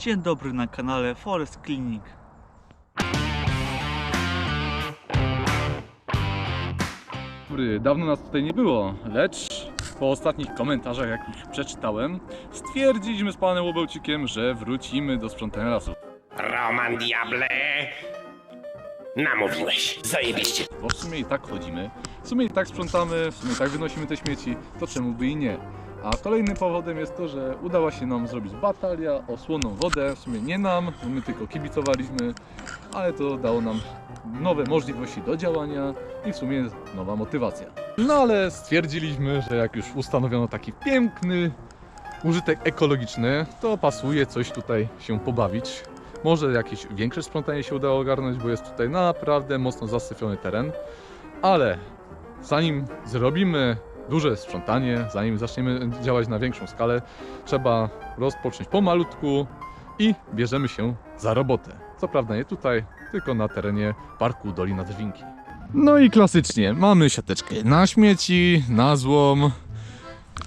Dzień dobry na kanale Forest Clinic. Dobry, dawno nas tutaj nie było, lecz po ostatnich komentarzach, jakich przeczytałem, stwierdziliśmy z panem Łobełcikiem, że wrócimy do sprzątania lasu. Roman Diable! Namówiłeś, zajebiście. Bo w sumie i tak chodzimy, w sumie i tak sprzątamy, w sumie i tak wynosimy te śmieci, to czemu by i nie? A kolejnym powodem jest to, że udała się nam zrobić batalia o słoną wodę, w sumie nie nam, my tylko kibicowaliśmy, ale to dało nam nowe możliwości do działania i w sumie nowa motywacja. No ale stwierdziliśmy, że jak już ustanowiono taki piękny użytek ekologiczny, to pasuje coś tutaj się pobawić. Może jakieś większe sprzątanie się udało ogarnąć, bo jest tutaj naprawdę mocno zasyfiony teren, ale zanim zrobimy duże sprzątanie, zanim zaczniemy działać na większą skalę, trzeba rozpocząć pomalutku i bierzemy się za robotę. Co prawda nie tutaj, tylko na terenie parku Dolina Drwinki. No i klasycznie, mamy siateczkę na śmieci, na złom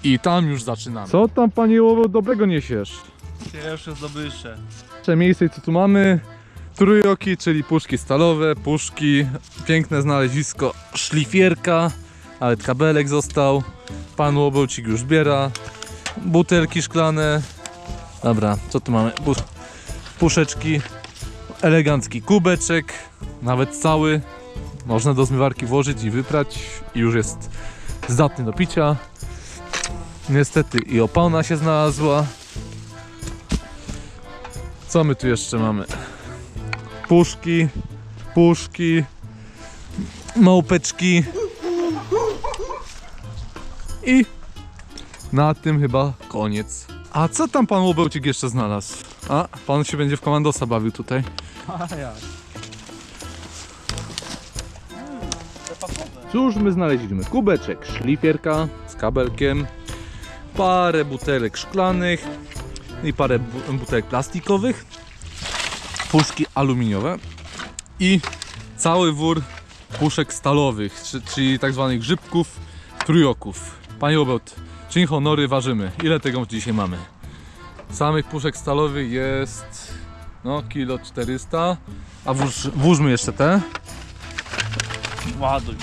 i tam już zaczynamy. Co tam panie Łowo dobrego niesiesz? Pierwsze zdobycze. Pierwsze miejsce, co tu mamy, trójoki, czyli puszki stalowe, puszki, piękne znalezisko, szlifierka, nawet kabelek został, pan Łobełcik już zbiera, butelki szklane, dobra, co tu mamy, Pu- puszeczki, elegancki kubeczek, nawet cały, można do zmywarki włożyć i wyprać i już jest zdatny do picia. Niestety i opona się znalazła. Co my tu jeszcze mamy? Puszki, puszki, małpeczki. I na tym chyba koniec. A co tam pan Łobełcik jeszcze znalazł? A, pan się będzie w komandosa bawił tutaj. A jak? Cóż my znaleźliśmy? Kubeczek, szlifierka z kabelkiem, parę butelek szklanych i parę bu- butelek plastikowych, puszki aluminiowe i cały wór puszek stalowych, czy- czyli tak zwanych grzybków, trójoków. Panie Robert, czyń honory, ważymy. Ile tego dzisiaj mamy? Samych puszek stalowych jest no kilo 400, a włóż, włóżmy jeszcze te. Ładuj.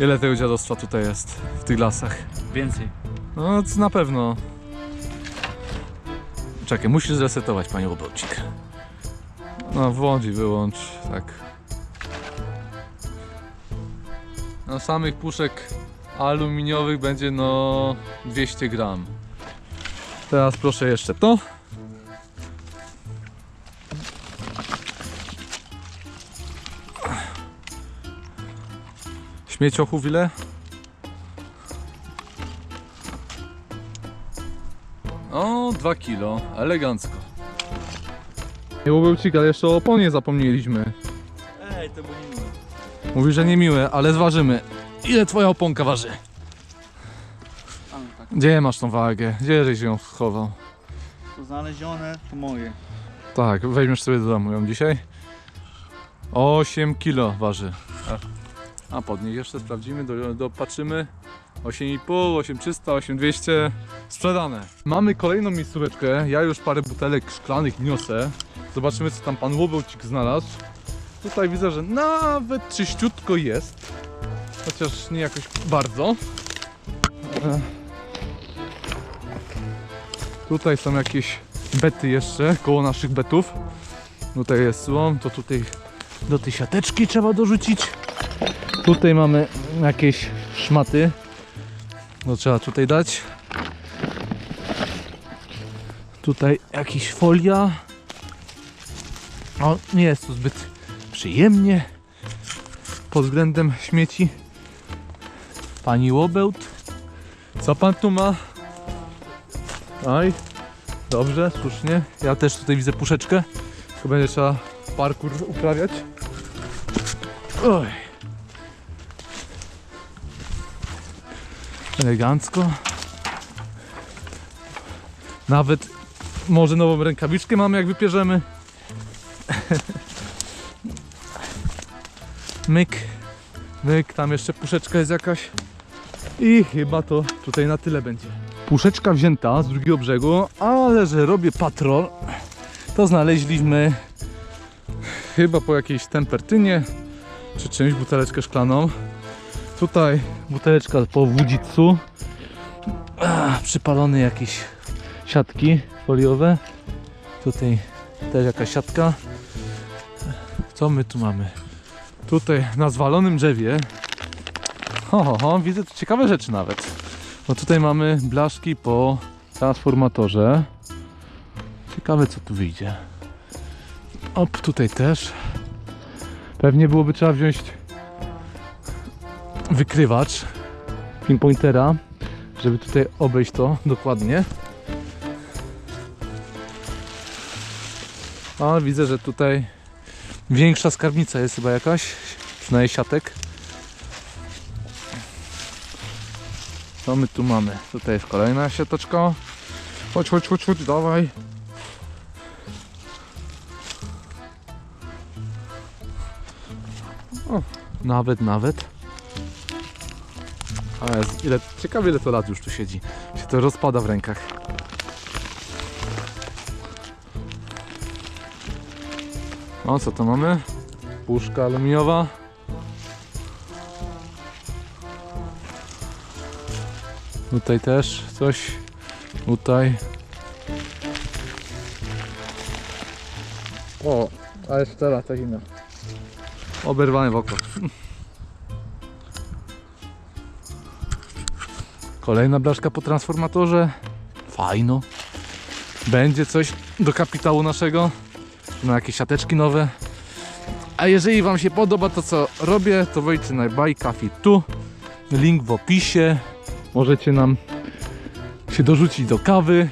Ile tego dziadostwa tutaj jest w tych lasach? Więcej. No c- na pewno. Czekaj, musisz zresetować panie Łobełcik. No włącz i wyłącz, tak. No samych puszek aluminiowych będzie no 200 gram. Teraz proszę jeszcze to. Śmieciochów ile? O, 2 kilo, elegancko. Nie Łobełcik, ale jeszcze o oponie zapomnieliśmy. Ej, to było. Mówi, że nie miłe, ale zważymy. Ile twoja oponka waży? Gdzie masz tą wagę? Gdzie żeś ją schował? To znalezione, to moje. Tak, weźmiesz sobie do domu ją dzisiaj. 8 kilo waży. A podnieś jeszcze sprawdzimy, do, dopatrzymy. 8,5, 8300, 8200 sprzedane. Mamy kolejną miejscóweczkę. Ja już parę butelek szklanych niosę. Zobaczymy co tam pan Łobełcik znalazł. Tutaj widzę, że nawet czyściutko jest. Chociaż nie jakoś bardzo. E. Tutaj są jakieś bety jeszcze, koło naszych betów. Tutaj jest słom, to tutaj do tej siateczki trzeba dorzucić. Tutaj mamy jakieś szmaty. No trzeba tutaj dać. Tutaj jakiś folia. O, nie jest tu zbyt przyjemnie pod względem śmieci. Pani Łobełt. Co pan tu ma? Oj, dobrze, słusznie. Ja też tutaj widzę puszeczkę. Tylko będzie trzeba parkour uprawiać. Oj. Elegancko. Nawet może nową rękawiczkę mamy jak wypierzemy. Myk. Myk, tam jeszcze puszeczka jest jakaś. I chyba to tutaj na tyle będzie. puszeczka wzięta z drugiego brzegu, ale że robię patrol, to znaleźliśmy chyba po jakiejś tempertynie czy czymś buteleczkę szklaną. Tutaj buteleczka po. Ah, Przypalone jakieś siatki foliowe. Tutaj też jakaś siatka. Co my tu mamy? Tutaj na zwalonym drzewie. Ho, ho, ho, widzę tu ciekawe rzeczy nawet. Bo tutaj mamy blaszki po transformatorze. Ciekawe co tu wyjdzie. Op, tutaj też. Pewnie byłoby trzeba wziąć wykrywacz pinpointera, żeby tutaj obejść to dokładnie. A widzę, że tutaj większa skarbnica jest chyba jakaś, przynajmniej siatek. Co my tu mamy? Tutaj jest kolejna siateczka. Chodź, chodź, chodź, chodź, dawaj. O, nawet, nawet. Ale ile, ciekawe ile to lat już tu siedzi. Się to rozpada w rękach. O, co to mamy? Puszka aluminiowa. Tutaj też coś. Tutaj. O, a jest teraz ta zimna. Oberwane w oko. Kolejna blaszka po transformatorze. Fajno. Będzie coś do kapitału naszego. Na jakieś siateczki nowe. A jeżeli Wam się podoba to co robię, to wejdźcie na Coffee tu. Link w opisie. Możecie nam się dorzucić do kawy.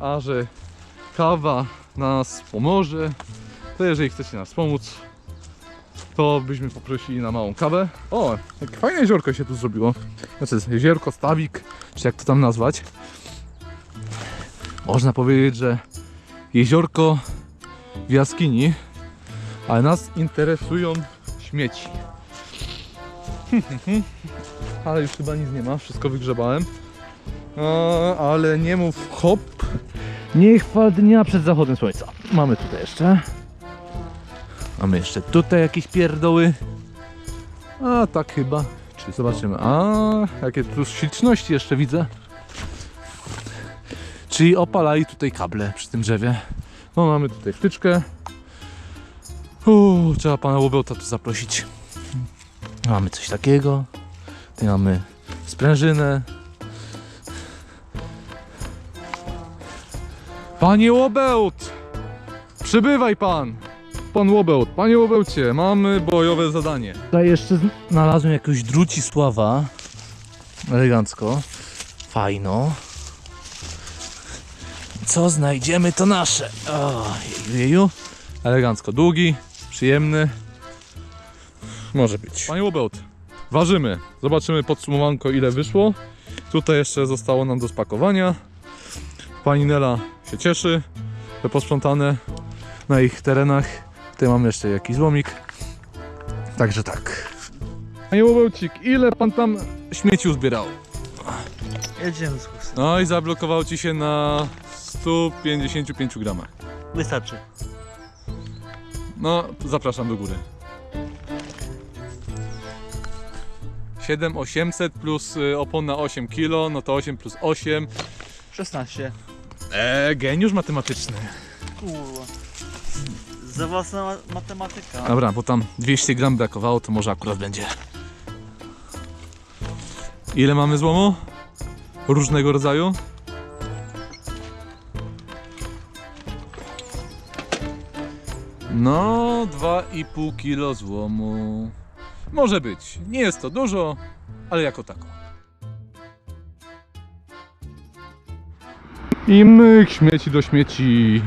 A że kawa nas pomoże, to jeżeli chcecie nas pomóc, to byśmy poprosili na małą kawę. O, jakie fajne jeziorko się tu zrobiło. Znaczy jeziorko, stawik, czy jak to tam nazwać. Można powiedzieć, że jeziorko w jaskini, ale nas interesują śmieci. ale już chyba nic nie ma, wszystko wygrzebałem. Ale nie mów hop. Nie chwal dnia przed zachodem słońca. Mamy tutaj jeszcze. Mamy jeszcze tutaj jakieś pierdoły. A tak chyba. Czy zobaczymy. A jakie tu śliczności jeszcze widzę. Czyli opalali tutaj kable przy tym drzewie. No mamy tutaj wtyczkę. Uuu, trzeba pana Łobełta tu zaprosić. Mamy coś takiego. Mamy sprężynę. Panie Łobełt! Przybywaj pan! Pan Łobełt, panie Łobełcie, mamy bojowe zadanie. Tutaj jeszcze znalazłem jakiegoś drucisława. Elegancko. Fajno. Co znajdziemy to nasze. O, jeju, jeju. Elegancko. Długi, przyjemny. Może być. Panie Łobełt, ważymy. Zobaczymy podsumowanko ile wyszło. Tutaj jeszcze zostało nam do spakowania. Pani Nela się cieszy, że posprzątane na ich terenach. Tutaj mamy jeszcze jakiś złomik. Także tak. Panie Łobełcik, ile pan tam śmieci uzbierał? Jedziemy z. No i zablokował ci się na 155 gramach. Wystarczy. No, zapraszam do góry. 7800 plus y, opona 8 kg, no to 8 plus 8. 16. Eee, geniusz matematyczny. Kurwa. Za własna ma- matematyka. Dobra, bo tam 200 gram brakowało, to może akurat będzie. Ile mamy złomu? Różnego rodzaju? No, 2,5 kg złomu. Może być. Nie jest to dużo, ale jako tako. I myk śmieci do śmieci.